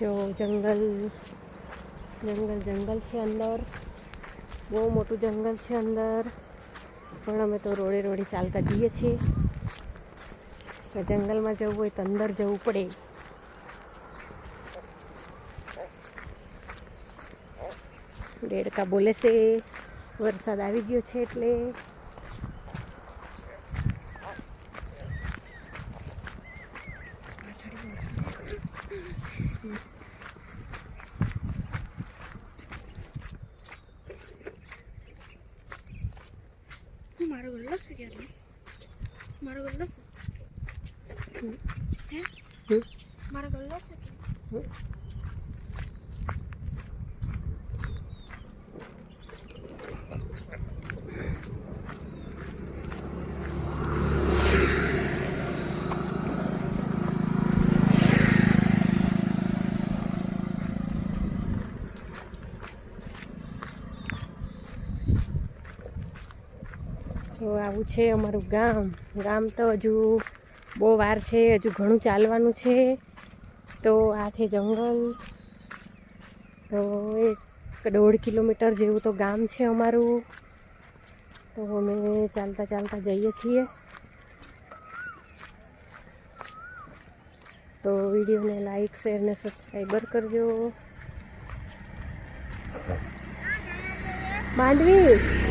જો જંગલ જંગલ જંગલ છે અંદર. બહુ મોટું જંગલ છે અંદર. પણ અમે તો રોડે રોડે ચાલતા જઈએ છીએ. જંગલમાં જવું હોય તો અંદર જવું પડે. દેડકા બોલે છે, વરસાદ આવી ગયો છે એટલે. મારો ગલ્લો છે ક્યારે મારો ગલ્લો તો આવું છે અમારું ગામ. ગામ તો હજુ બહુ વાર છે, હજુ ઘણું ચાલવાનું છે. તો આ છે જંગલ. તો એક દોઢ કિલોમીટર જેવું તો ગામ છે અમારું. તો અમે ચાલતા ચાલતા જઈએ છીએ. તો વિડીયોને લાઈક, શેર ને સબસ્ક્રાઈબર કરજો. માંડવી!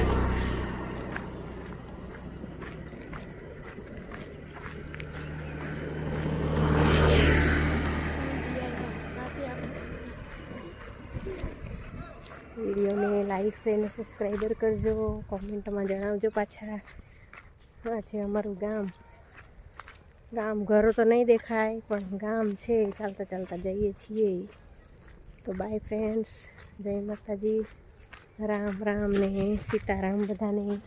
વિડીયોને લાઈક શેર સબસ્ક્રાઈબર કરજો. કોમેન્ટમાં જણાવજો પાછા. આ છે અમારું ગામ. ગામ ઘરો તો નહીં દેખાય, પણ ગામ છે. ચાલતા ચાલતા જઈએ છીએ. તો બાય ફ્રેન્ડ્સ જય માતાજી. રામ રામ ને સીતારામ બધાને.